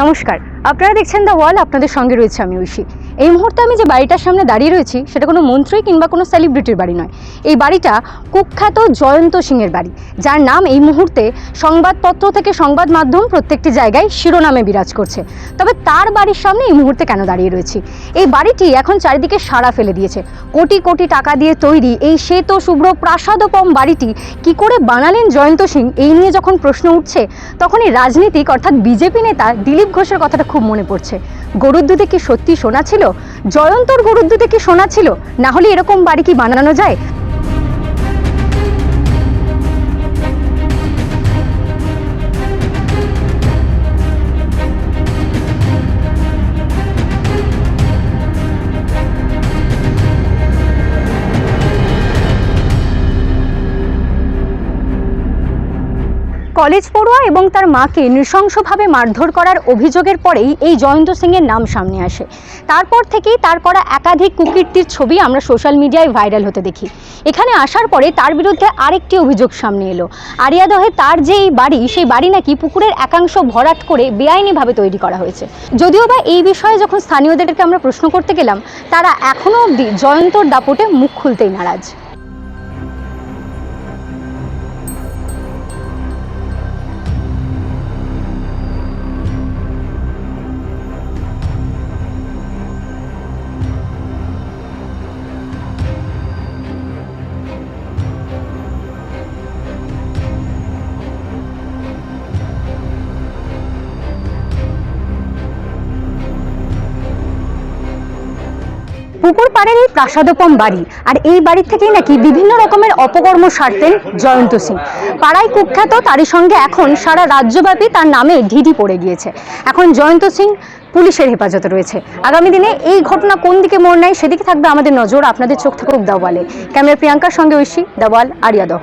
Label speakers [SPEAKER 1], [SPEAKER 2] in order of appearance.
[SPEAKER 1] নমস্কার। আপনারা দেখছেন দ্য ওয়াল আপনাদের সঙ্গে রয়েছে আমি ঐশী। এই মুহূর্তে আমি যে বাড়িটার সামনে দাঁড়িয়ে রয়েছি, সেটা কোনো মন্ত্রী কিংবা কোনো সেলিব্রিটির বাড়ি নয়। এই বাড়িটা কুখ্যাত জয়ন্ত সিংয়ের বাড়ি, যার নাম এই মুহূর্তে সংবাদপত্র থেকে সংবাদ মাধ্যম প্রত্যেকটি জায়গায় শিরোনামে বিরাজ করছে। তবে তার বাড়ির সামনে এই মুহূর্তে কেন দাঁড়িয়ে রয়েছি? এই বাড়িটি এখন চারিদিকে সাড়া ফেলে দিয়েছে। কোটি কোটি টাকা দিয়ে তৈরি এই শ্বেত শুভ্র প্রাসাদোপম বাড়িটি কি করে বানালেন জয়ন্ত সিং? এই নিয়ে যখন প্রশ্ন উঠছে, তখনই রাজনীতিক অর্থাৎ বিজেপি নেতা দিলীপ ঘোষের কথাটা খুব মনে পড়ছে। গরুর দুধে কি সত্যি শোনা ছিল? জয়ন্তর গরুর দুধে কি শোনা ছিল? না হলে এরকম বাড়ি কি বানানো যায়? কলেজ পড়ুয়া এবং তার মাকে নৃশংসভাবে মারধর করার অভিযোগের পরেই এই জয়ন্ত সিংয়ের নাম সামনে আসে। তারপর থেকেই তার করা একাধিক কুকীর্তির ছবি আমরা সোশ্যাল মিডিয়ায় ভাইরাল হতে দেখি। এখানে আসার পরে তার বিরুদ্ধে আরেকটি অভিযোগ সামনে এলো। আরিয়াদহে তার যে এই বাড়ি, সেই বাড়ি নাকি পুকুরের একাংশ ভরাট করে বেআইনিভাবে তৈরি করা হয়েছে। যদিও বা এই বিষয়ে যখন স্থানীয়দেরকে আমরা প্রশ্ন করতে গেলাম, তারা এখনও অবধি জয়ন্তর দাপটে মুখ খুলতেই নারাজ। পুকুর পাড়ের এই প্রাসাদোপম বাড়ি। আর এই বাড়ি থেকেই নাকি বিভিন্ন রকমের অপকর্ম সারতেন জয়ন্ত সিং। পাড়ায় কুখ্যাত তারই সঙ্গে এখন সারা রাজ্যব্যাপী তার নামে ঢিঢি পড়ে গিয়েছে। এখন জয়ন্ত সিং পুলিশের হেফাজতে রয়েছে। আগামী দিনে এই ঘটনা কোন দিকে মোড় নেয় সেদিকে থাকবে আমাদের নজর আপনাদের চোখ থাকুক দাওয়ালে। ক্যামেরা প্রিয়াঙ্কার সঙ্গে ঐশী, দাওয়াল আরিয়াদহ